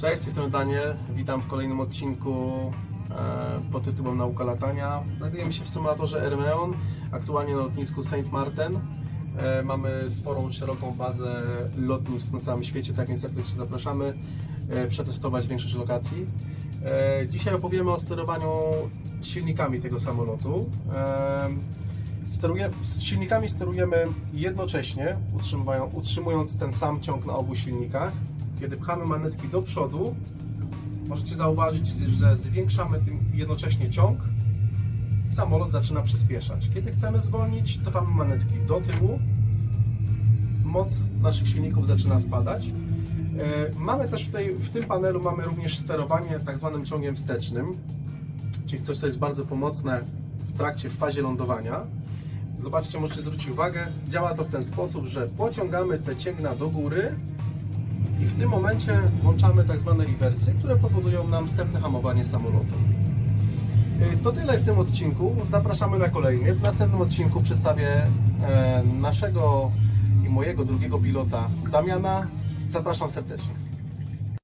Cześć, z tej Daniel. Witam w kolejnym odcinku e, pod tytułem Nauka latania. Znajdujemy się w symulatorze Ermeon, aktualnie na lotnisku St. Martin. E, mamy sporą, szeroką bazę lotnisk na całym świecie, tak więc serdecznie zapraszamy e, przetestować większość lokacji. Dzisiaj opowiemy o sterowaniu silnikami tego samolotu. Steruje, silnikami sterujemy jednocześnie, utrzymują- utrzymując ten sam ciąg na obu silnikach. Kiedy pchamy manetki do przodu, możecie zauważyć, że zwiększamy tym jednocześnie ciąg samolot zaczyna przyspieszać. Kiedy chcemy zwolnić, cofamy manetki do tyłu, moc naszych silników zaczyna spadać. E, Mamy też w, w tym panelu mamy również sterowanie tak zwanym ciągiem wstecznym, czyli coś, co jest bardzo pomocne w trakcie, w fazie lądowania. Zobaczcie, możecie zwrócić uwagę, działa to w ten sposób, że pociągamy te cięgna do góry i w tym momencie włączamy tak zwane rewersy, które powodują nam wstępne hamowanie samolotu. Y, To tyle w tym odcinku. Zapraszamy na kolejny. W następnym odcinku przedstawię e, naszego i mojego drugiego pilota Damiana. Zapraszam serdecznie.